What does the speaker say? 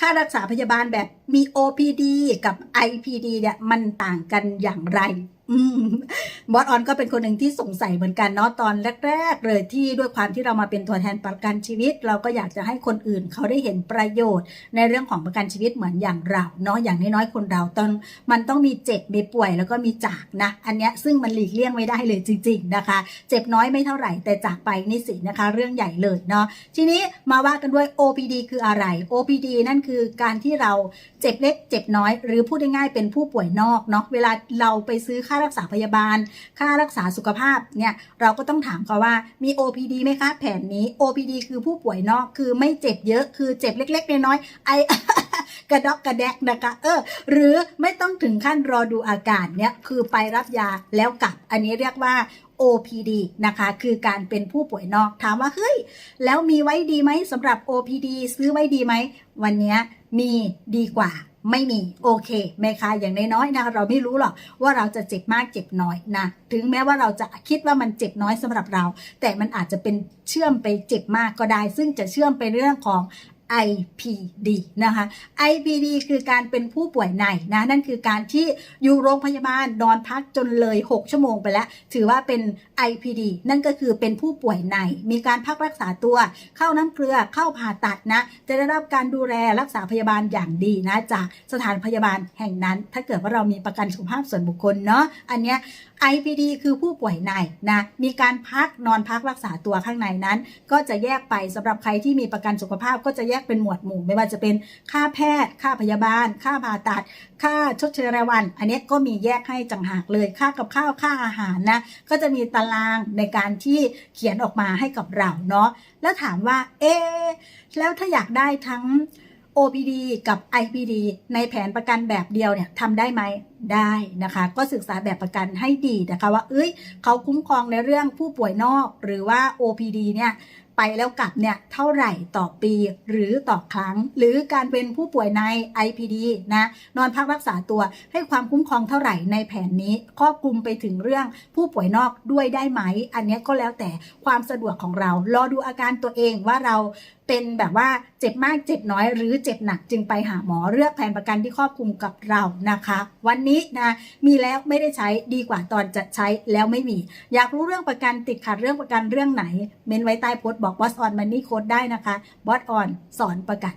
ค่ารักษาพยาบาลแบบมี OPD กับ IPD เนี่ยมันต่างกันอย่างไรบอสออนก็เป็นคนหนึ่งที่สงสัยเหมือนกันเนาะตอนแรก ๆ เลยที่ด้วยความที่เรามาเป็นตัวแทนประกันชีวิต เราก็อยากจะให้คนอื่นเขาได้เห็นประโยชน์ ในเรื่องของประกันชีวิตเหมือนอย่างเราเนาะอย่างน้อยๆคนเราต้องมันต้องมีเจ็บมีป่วยแล้วก็มีจากนะ อันเนี้ยซึ่งมันหลีกเลี่ยงไม่ได้เลยจริง ๆนะคะ เจ็บน้อยไม่เท่าไหร่แต่จากไปนี่สินะคะ เรื่องใหญ่เลยเนาะทีนี้มาว่ากันด้วย OPD คืออะไร OPD นั่นคือการที่เราเจ็บเล็กเจ็บน้อย หรือพูดง่ายๆเป็นผู้ป่วยนอกเนาะเวลาเราไปซื้อค่าารักษาพยาบาล ค่ารักษาสุขภาพเนี่ยเราก็ต้องถามเขาว่ามี OPD ไหมคะแผนนี้ OPD คือผู้ป่วยนอกคือไม่เจ็บเยอะคือเจ็บเล็ก ๆ น้อยๆไอกระดอกกระแดกนะคะเออหรือไม่ต้องถึงขั้นรอดูอาการเนี่ยคือไปรับยาแล้วกลับ อันนี้เรียกว่า OPD นะคะคือการเป็นผู้ป่วยนอกถามว่าเฮ้ยแล้วมีไว้ดีไหมสำหรับ OPD ซื้อไว้ดีไหมวันเนี้ย มีดีกว่าไม่มีโอเคไหมคะอย่างน้อยๆนะคะเราไม่รู้หรอกว่าเราจะเจ็บมากเจ็บน้อยนะถึงแม้ว่าเราจะคิดว่ามันเจ็บน้อยสำหรับเรา แต่มันอาจจะเป็นเชื่อมไปเจ็บมากก็ได้ ซึ่งจะเชื่อมไปเรื่องของ IPD นะคะ IPD คือการเป็นผู้ป่วยในนะนั่นคือการที่อยู่โรงพยาบาลนอนพักจนเลย 6 ชั่วโมงไปแล้ว ถือว่าเป็น IPD นั่นก็คือเป็นผู้ป่วยใน มีการพักรักษาตัว เข้าน้ำเกลือเข้าผ่าตัดนะ จะได้รับการดูแลรักษาพยาบาลอย่างดีนะจากสถานพยาบาลแห่งนั้น ถ้าเกิดว่าเรามีประกันสุขภาพส่วนบุคคลเนาะอันเนี้ย IPD คือผู้ป่วยในนะมีการพักนอนพักรักษาตัวข้างในนั้น ก็จะแยกไปสำหรับใครที่มีประกันสุขภาพก็จะแยกเป็นหมวดหมู่ ไม่ว่าจะเป็นค่าแพทย์ ค่าพยาบาล ค่าผ่าตัด ค่าชดเชยรายวัน อันนี้ก็มีแยกให้จังหากเลยค่ากับข้าวค่าอาหารนะก็จะมีตารางในการที่เขียนออกมาให้กับเราเนาะแล้วถามว่าเอ๊แล้วถ้าอยากได้ทั้ง OPD กับ IPD ในแผนประกันแบบเดียวเนี่ยทำได้ไหมได้นะคะ ก็ศึกษาแบบประกันให้ดีนะคะว่า เอ้ยเขาคุ้มครองในเรื่องผู้ป่วยนอก หรือว่า OPD เนี่ยไปแล้วกลับเนี่ยเท่าไหร่ต่อปีหรือต่อครั้ง หรือการเป็นผู้ป่วยใน IPD นะนอนพักรักษาตัวให้ความคุ้มครองเท่าไหร่ในแผนนี้ครอบคลุมไปถึงเรื่องผู้ป่วยนอกด้วยได้ไหม อันนี้ก็แล้วแต่ความสะดวกของเรา รอดูอาการตัวเองว่าเราเป็นแบบว่าเจ็บมากเจ็บน้อยหรือเจ็บหนักจึงไปหาหมอเลือกแผนประกันที่ครอบคลุมกับเรานะคะ วันนี้นะมีแล้วไม่ได้ใช้ดีกว่าตอนจะใช้แล้วไม่มี อยากรู้เรื่องประกันติดขัดเรื่องประกันเรื่องไหน เมนไว้ใต้โพสต์บอกบอสออนมันนี่โค้ดได้นะคะบอสออนสอนประกัน